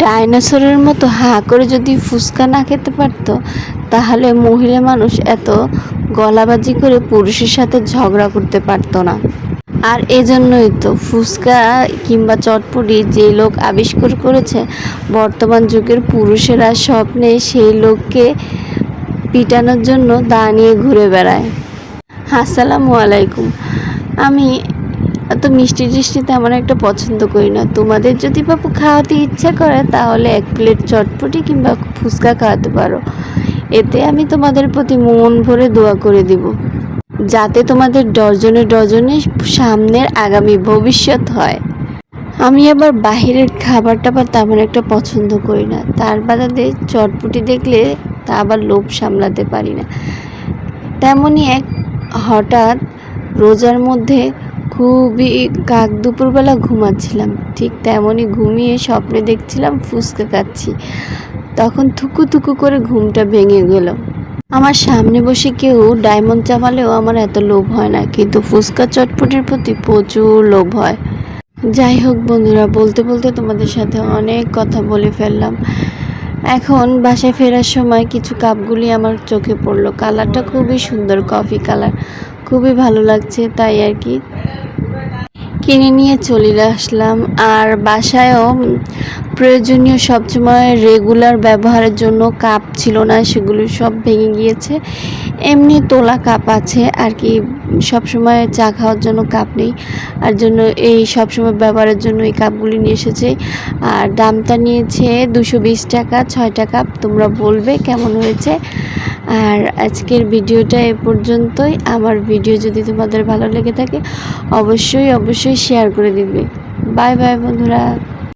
ডাইনোসরের মতো হাঁ করে যদি ফুচকা না খেতে পারতো, তাহলে মহিলা মানুষ এত গলাবাজি করে পুরুষের সাথে ঝগড়া করতে পারতো না। আর এজন্যই তো ফুচকা কিংবা চটপটি যে লোক আবিষ্কার করেছে, বর্তমান যুগের পুরুষেরা স্বপ্নে সেই লোককে পিটানোর জন্য দা নিয়ে ঘুরে বেড়ায়। আসসালামু আলাইকুম। আমি এত মিষ্টি টিষ্টি তেমন একটা পছন্দ করি না। তোমাদের যদি বাপু খাওয়াতে ইচ্ছা করে, তাহলে এক প্লেট চটপটি কিংবা ফুচকা খাওয়াতে পারো। এতে আমি তোমাদের প্রতি মন ভরে দোয়া করে দিব। যাতে তোমাদের ডজনে ডজনে সামনের আগামী ভবিষ্যৎ হয়। আমি আবার বাহিরের খাবার টাবার তেমন একটা পছন্দ করি না। তার বাদে চটপটি দেখলে তা আবার লোভ সামলাতে পারি না। তেমনই এক হঠাৎ রোজার মধ্যে খুবই কাক দুপুরবেলা ঘুমাচ্ছিলাম। ঠিক তেমনই ঘুমিয়ে স্বপ্নে দেখছিলাম ফুচকা খাচ্ছি। তখন থুকু থুকু করে ঘুমটা ভেঙে গেল। আমার সামনে বসে কেউ ডায়মন্ড চাপালেও আমার এত লোভ হয় না, কিন্তু ফুচকা চটপটির প্রতি প্রচুর লোভ হয়। যাই হোক বন্ধুরা, বলতে বলতে তোমাদের সাথে অনেক কথা বলে ফেললাম। এখন বাসায় ফেরার সময় কিছু কাপগুলি আমার চোখে পড়ল। কালারটা খুবই সুন্দর, কফি কালার। খুবই ভালো লাগছে, তাই আর কি। কিনে নিয়ে চলে আসলাম। আর বাসায়ও প্রয়োজনীয় সবসময় রেগুলার ব্যবহারের জন্য কাপ ছিল না, সেগুলো সব ভেঙে গিয়েছে। এমনি তোলা কাপ আছে, আর কি সবসময় চা খাওয়ার জন্য কাপ নেই। আর জন্য এই সবসময় ব্যবহারের জন্য এই কাপগুলি নিয়ে এসেছে। আর দামটা নিয়েছে দুশো টাকা, ছয়টা কাপ। তোমরা বলবে কেমন হয়েছে? আর আজকের ভিডিওটা এ পর্যন্তই। আমার ভিডিও যদি তোমাদের ভালো লেগে থাকে, অবশ্যই অবশ্যই শেয়ার করে দিবে। বাই বাই বন্ধুরা।